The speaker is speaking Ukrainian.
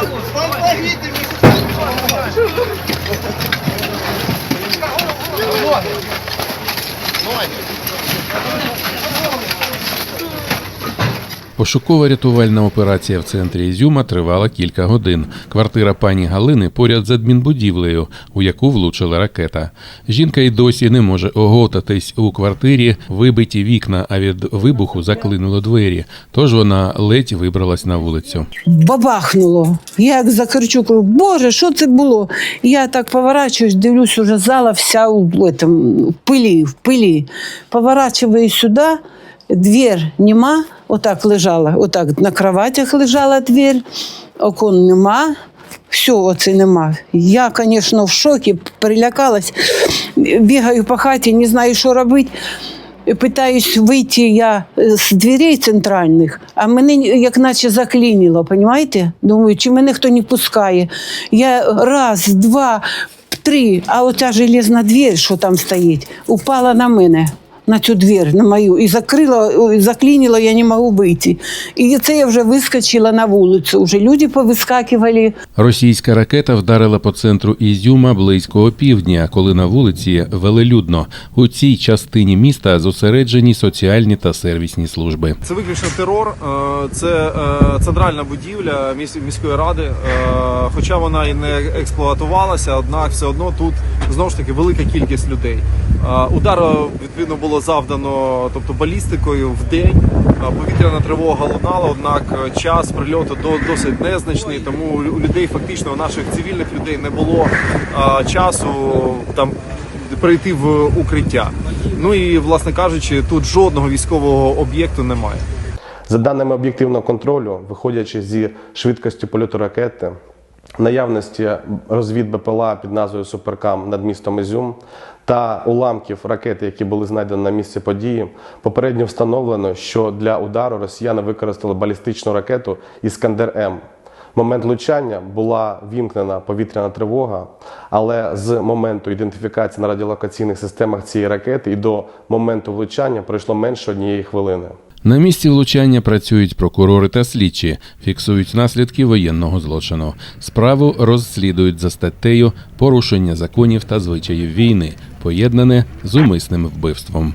Помогите мне! Пошукова-рятувальна операція в центрі Ізюма тривала кілька годин. Квартира пані Галини поряд з адмінбудівлею, у яку влучила ракета. Жінка й досі не може оготатись у квартирі, вибиті вікна, а від вибуху заклинуло двері. Тож вона ледь вибралась на вулицю. бабахнуло. Я як закричу, кажу, Боже, що це було? Я так поворачуюсь, дивлюсь, уже зала вся у в пилі, в пилі. Поворачиваю сюди, дверь нема, отак лежала, отак на кроватях лежала дверь, окон нема. Все, оце нема. Я, звісно, в шокі, перелякалась, бігаю по хаті, не знаю, що робити. Питаюсь вийти я з дверей центральних, а мене як наче заклинило, розумієте? Думаю, чи мене хто не пускає. Я раз, два, три, а оця железна двір, що там стоїть, упала на мене. На цю двір, на мою, і закрила, заклинила, я не можу вийти. І це я вже вискочила на вулицю. Вже люди повискакували. Російська ракета вдарила по центру Ізюма близько півдня, коли на вулиці велелюдно. У цій частині міста зосереджені соціальні та сервісні служби. Це виключно терор. Це е, центральна будівля міс- міської ради. е, Хоча вона і не експлуатувалася, однак все одно тут знову ж таки велика кількість людей. Е, Удар відповідно було завдано, тобто балістикою в день. Повітряна тривога лунала, однак час прильоту до- досить незначний, тому у людей фактично у наших цивільних людей не було часу там прийти в укриття. Ну і власне кажучи, тут жодного військового об'єкту немає. За даними об'єктивного контролю, виходячи зі швидкості польоту ракети, наявності розвід БПЛА під назвою Суперкам над містом Ізюм та уламків ракети, які були знайдені на місці події, попередньо встановлено, що для удару росіяни використали балістичну ракету Іскандер М. Момент влучання була вімкнена повітряна тривога, але з моменту ідентифікації на радіолокаційних системах цієї ракети і до моменту влучання пройшло менше однієї хвилини. На місці влучання працюють прокурори та слідчі, фіксують наслідки воєнного злочину. Справу розслідують за статтею порушення законів та звичаїв війни, поєднане з умисним вбивством.